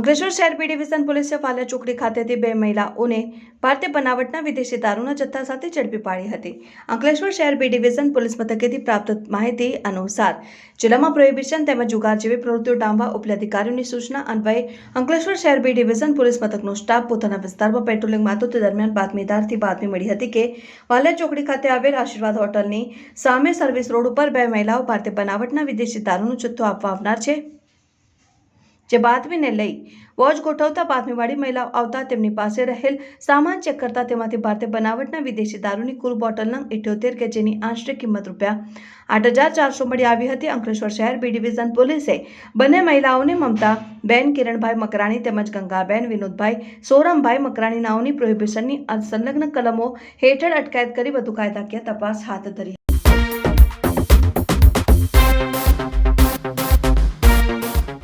અંકલેશ્વર શહેર B division પોલીસે ફાલિયા ચોકડી ખાતેથી બે મહિલાઓને ભારતીય બનાવટના વિદેશી દારૂના જથ્થા સાથે ઝડપી પાડી હતી. અંકલેશ્વર શહેર બી ડિવિઝન પોલીસ મથકેથી પ્રાપ્ત માહિતી અનુસાર જિલ્લામાં પ્રોહિબિશન તેમજ જુગાર જેવી પ્રવૃત્તિઓ ડામવા ઉપલે અધિકારીઓની સૂચના અન્વયે અંકલેશ્વર શહેર બી ડિવિઝન પોલીસ મથકનો સ્ટાફ પોતાના વિસ્તારમાં પેટ્રોલિંગમાં હતો તે દરમિયાન બાતમીદારથી બાતમી મળી હતી કે વાલિયા ચોકડી ખાતે આવેલ આશીર્વાદ હોટલની સામે સર્વિસ રોડ ઉપર બે મહિલાઓ ભારતીય બનાવટના વિદેશી દારૂનો જથ્થો આપવા આવનાર છે. જે બાતમીને લઈ વોચ ગોઠવતા બાતમીવાળી મહિલાઓ આવતા તેમની પાસે રહેલ સામાન ચેક કરતા તેમાંથી ભારતીય બનાવટના વિદેશી દારૂની કુલ બોટલ નંગ ઇઠ્યોતેર કે જેની આશરે કિંમત રૂપિયા આઠ હજાર ચારસો મળી આવી હતી. અંકલેશ્વર શહેર બી ડિવિઝન પોલીસે બંને મહિલાઓને મમતા, બેન કિરણભાઈ મકરાણી તેમજ ગંગાબેન વિનોદભાઈ, સોરમભાઈ મકરાણી નાઓની પ્રોહિબિશનની સંલગ્ન કલમો હેઠળ અટકાયત કરી વધુ કાયદાકીય તપાસ હાથ ધરી